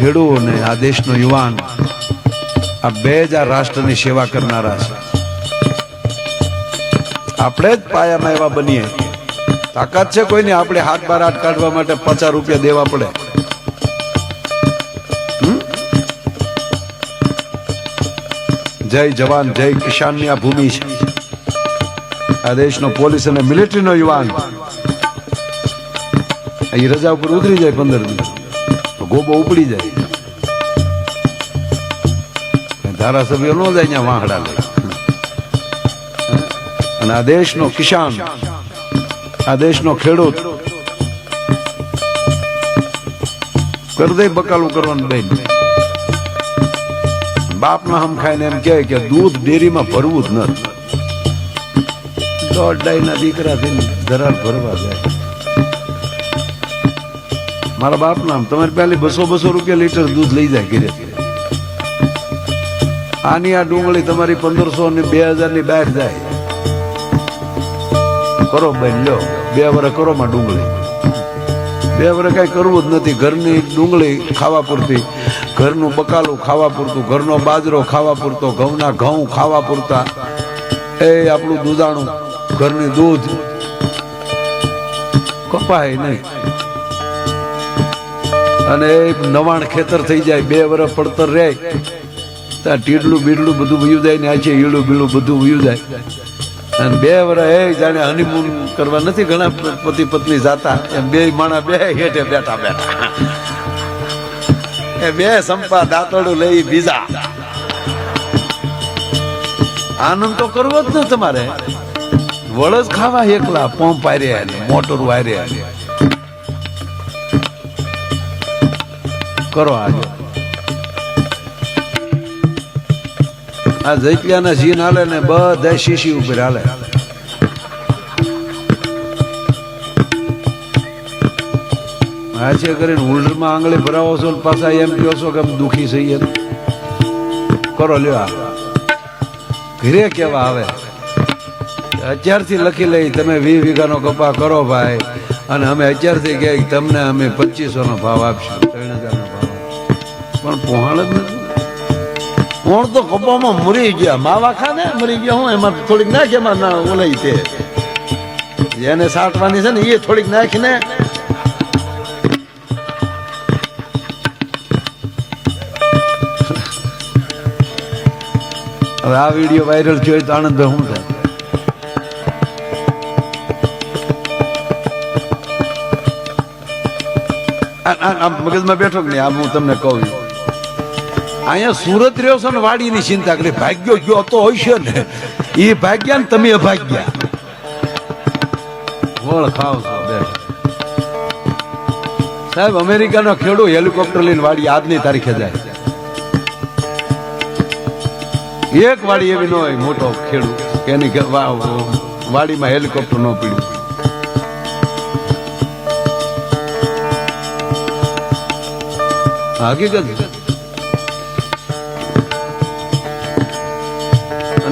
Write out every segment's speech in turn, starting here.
ખેડૂત અને આ દેશનો યુવાન, આ બે જ આ રાષ્ટ્રની સેવા કરનારા છે. આપણે જ પાયામાં એવા બનીએ. તાકાત છે કોઈની? આપણે હાથ બાર હાથ કાઢવા માટે પચાસ રૂપિયા દેવા પડે. જય જવાન, જય કિસાનની આ ભૂમિ છે. આ દેશનો પોલીસ અને મિલિટરીનો યુવાન. એ રજા ઉપર ઉતરી જાય પંદર દિવસ. ગોબો ઉપડી જાય. ધારાસભ્ય નો જાય, ત્યાં વાહડા લે. અને આ દેશનો કિસાન, આ દેશનો ખેડૂત કરદે બકાલું કરવાનું બેન. બાપના હમ ખાઈને એમ કહે કે દૂધ ડેરીમાં ભરવું જ નથી. દોઢ ડાઈના દીકરા થઈને ધરાર ભરવા જાય. મારા બાપ નામ તમારે પહેલી બસો બસો રૂપિયા લીટર દૂધ લઈ જાય ઘરે. આની આ ડુંગળી તમારી પંદરસો ને બે હજારની બહાર જાય. કરો બેન લો બે વર્ષ કરો માં ડુંગળી. બે વર્ષ કઈ કરવું જ નથી. ઘરની ડુંગળી ખાવા પૂરતી, ઘરનું બકાલું ખાવા પૂરતું, ઘરનો બાજરો ખાવા પૂરતો, ઘઉંના ઘઉં ખાવા પૂરતા. એ આપણું દૂધાણું, ઘરની દૂધ. કપાય નહીં. અને નવાણ ખેતર થઈ જાય, બે વર્ષ પડતર રહે. ત્યાં ટીડલું બીડલું બધું વયું જાય ને આ છે ઈડું બીડું બધું વયું જાય. અને બે વર્ષ એ જાણે હનીમૂન કરવા નથી ઘણા પતિ પત્ની જાતા. એમ બે માણા બે હેઠે બેઠા બેઠા. એ બે સંપા દાંતડું લઈ બીજા. આનંદ તો કરવો જ ને તમારે. વળજ ખાવા એકલા, પંપ આર્યા મોટર વાર્યા કરો આજે. આ જૈત્યાના જીન હાલે ને બધા શીશી ઉપર હાલે. છે કરીને હોલ્ડરમાં આંગળી ભરાવો છો પાછા એમ કહો છો કે દુખી છે કરો લ્યો ઘરે કેવા આવે? અત્યારથી લખી લઈ તમે વી વીઘાનો કપા કરો ભાઈ. અને અમે અત્યારથી કહે તમને અમે પચીસો નો ભાવ આપશું. ત્રણ હજાર. પણ પહોંચ જ નથી. કોણ તો કપામાં મરી ગયા. માવા ખાને મરી ગયા હું, એમાં થોડીક નાખે, એમાં ના ઓલાઈ તે. જેને સાટવાની છે ને એ થોડીક નાખીને હવે આ વીડિયો વાયરલ થયો તો આનંદભાઈ શું થાય? આ- આ- આ મગજમાં બેઠો કે નહીં? આ હું તમને કહું છું. અહીંયા સુરત રહ્યો છો ને વાડીની ચિંતા કરી. ભાગ્યો ગયો તો હશે ને. એ ભાગ્યા ને તમે અભાગ્યા વળ ખાવ સાહેબ, અમેરિકાનો ખેડૂત હેલિકોપ્ટર લઈને વાડી આજની તારીખે જાય. એક વાડી એવી ન હોય, મોટો ખેડૂત, કે એની વાડીમાં હેલિકોપ્ટર ન પીડ્યું. હકીકત?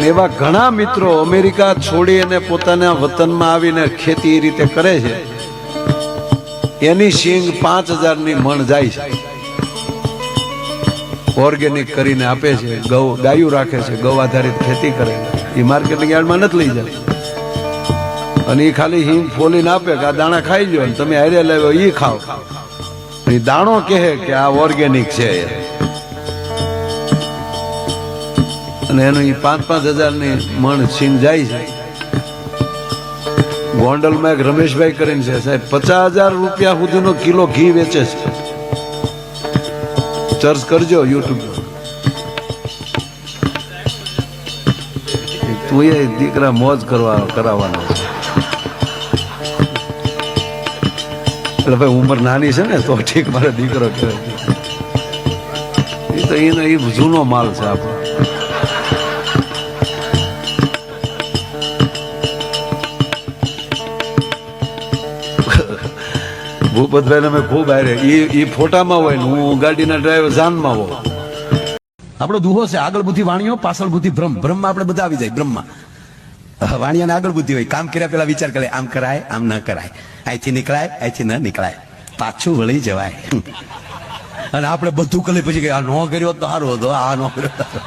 એવા ઘણા મિત્રો અમેરિકા છોડી અને પોતાના વતનમાં આવીને ખેતી એ રીતે કરે છે. એની સિંગ પાંચ હજારની મણ જાય છે. ઓર્ગેનિક કરીને આપે છે, ગૌ ગાયું રાખે છે, ગૌ આધારિત ખેતી કરે એ માર્કેટિંગ યાર્ડમાં નથી લઈ જાય. અને એ ખાલી હિંગ ફોલીને આપે કે આ દાણા ખાઈ લો તમે હારે લાવ્યો એ ખાઓ. એ દાણો કહે કે આ ઓર્ગેનિક છે અને એનું એ પાંચ પાંચ હજારની મણ છીન જાય છે. ગોંડલમાં એક રમેશભાઈ કરીને છે, સાહેબ, પચાસ હજાર રૂપિયા સુધીનો કિલો ઘી વેચે છે. સર્ચ કરજો યુટ્યુબ તું એ દીકરા મોજ કરવા કરાવવાનો એટલે ભાઈ ઉંમર નાની છે ને, તો ઠીક મારો દીકરો કહેવાય. એ તો એનો એ જૂનો માલ છે આપણો. ભૂપતભાઈ અમે ખૂબ હારે. એ એ ફોટામાં હોય ને હું ગાડીના ડ્રાઈવર જાનમાં હોઉં. આપણો દુહો છે આગળ બુદ્ધિ વાણીઓ, પાછળ બુદ્ધિ બ્રહ્મ બ્રહ્મમાં આપણે બધા આવી જાય બ્રહ્મમાં વાણિયાને આગળ બુદ્ધિ હોય. કામ કર્યા પેલા વિચાર કરે, આમ કરાય, આમ ન કરાય. અહીંથી નીકળાય, અહીંથી ન નીકળાય. પાછું વળી જવાય. અને આપણે બધું કરી, પછી આ ન કર્યો તો સારું હતો, આ નો કર્યો.